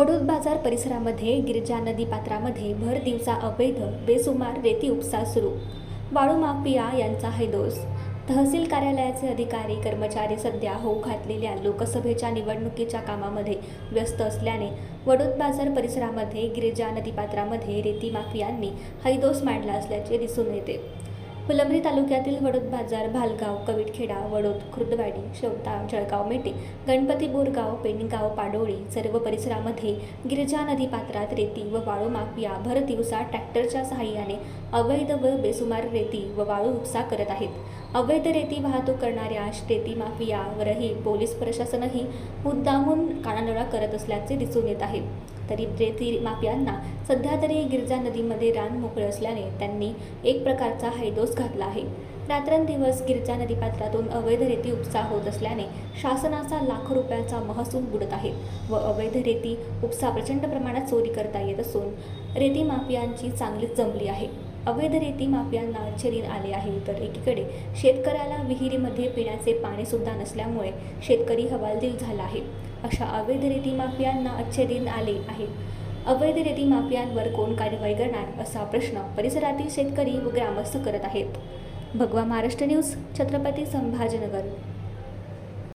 परिसरामध्ये गिरजा नदी पात्रामध्ये भर दिवसा अवैध बेसुमार रेती उपसा सुरू. वाळू माफिया यांचा हैदोस तहसील कार्यालयाचे अधिकारी कर्मचारी सध्या होऊ घातलेल्या लोकसभेच्या निवडणुकीच्या कामामध्ये व्यस्त असल्याने वडोद बाजार परिसरामध्ये गिरिजा नदीपात्रामध्ये रेती माफियांनी हैदोस मांडला असल्याचे दिसून येते. फुलंब्री तालुक्यातील वडोद बाजार भालगाव कविटखेडा वडोद खुर्दवाडी शेवता जळगाव मेटे गणपती बोरगाव पेणगाव पाडोळी सर्व परिसरामध्ये गिरजा नदी पात्रात रेती व वाळू माफिया भर दिवसा ट्रॅक्टरच्या सहाय्याने अवैध व बेसुमार रेती व वाळू उपसा करत आहेत. अवैध रेती वाहतूक करणाऱ्या रेती माफियावरही पोलीस प्रशासनही मुद्दामून कानाडोळा करत असल्याचे दिसून येत आहे. तरी रेती माफियांना सध्या तरी गिरजा नदीमध्ये रान मोकळे असल्याने त्यांनी एक प्रकारचा हैदोस घातला आहे. रात्रंदिवस गिरजा नदीपात्रातून अवैध रेती उपसा होत असल्याने शासनाचा लाखो रुपयाचा महसूल बुडत आहे व अवैध रेती उपसा प्रचंड प्रमाणात चोरी करता येत असून रेती माफियांची चांगलीच जमली आहे. अवैध रेती माफियांना अच्छे दिन आले आहे. तर एकीकडे शेतकऱ्याला विहिरीमध्ये पिण्याचे पाणी सुद्धा नसल्यामुळे शेतकरी हवालदिल झाला आहे. अशा अवैध रेतीमाफियांना अच्छे दिन आले आहे. अवैध रेती माफियांवर कोण कारवाई करणार असा प्रश्न परिसरातील शेतकरी व ग्रामस्थ करत आहेत. भगवा महाराष्ट्र न्यूज छत्रपती संभाजीनगर.